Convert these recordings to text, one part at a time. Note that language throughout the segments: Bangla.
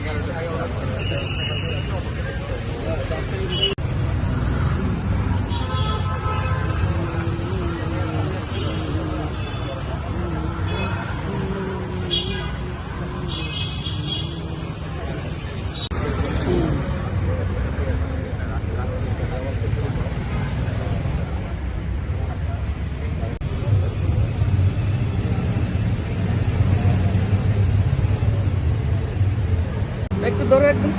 এগারোটা ধরো একদম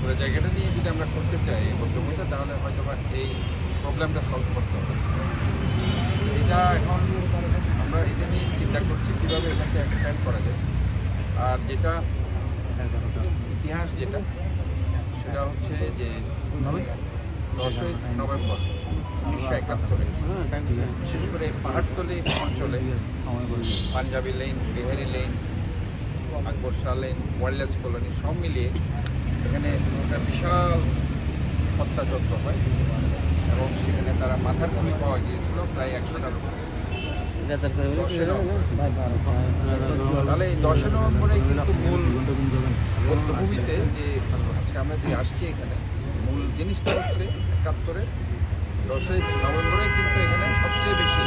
পুরো জায়গাটা নিয়ে যদি আমরা করতে চাই বলতে তাহলে হয়তো বা এই প্রবলেমটা সলভ করতে হবে। এটা এখন আমরা এটা নিয়ে চিন্তা করছি কীভাবে এটাকে এক্সপ্যান্ড করা যায়। আর যেটা ইতিহাস যেটা, সেটা হচ্ছে যে দশই নভেম্বর, উনিশশো একাত্তরে। বিশেষ করে পাহাড়তলি অঞ্চলে, Punjabi lane Bihari lane Akbar Shah lane wildlife colony সব মিলিয়ে এখানে একটা বিশাল হত্যাযজ্ঞ হয় এবং সেখানে তারা মাথার ভূমি পাওয়া গিয়েছিল প্রায় একশোটার। তাহলে দশই নভেম্বরে কিন্তু মূল বধ্যভূমিতে যে আজকে আমরা যে আসছি এখানে, মূল জিনিসটা হচ্ছে একাত্তরে দশই নভেম্বরে কিন্তু এখানে সবচেয়ে বেশি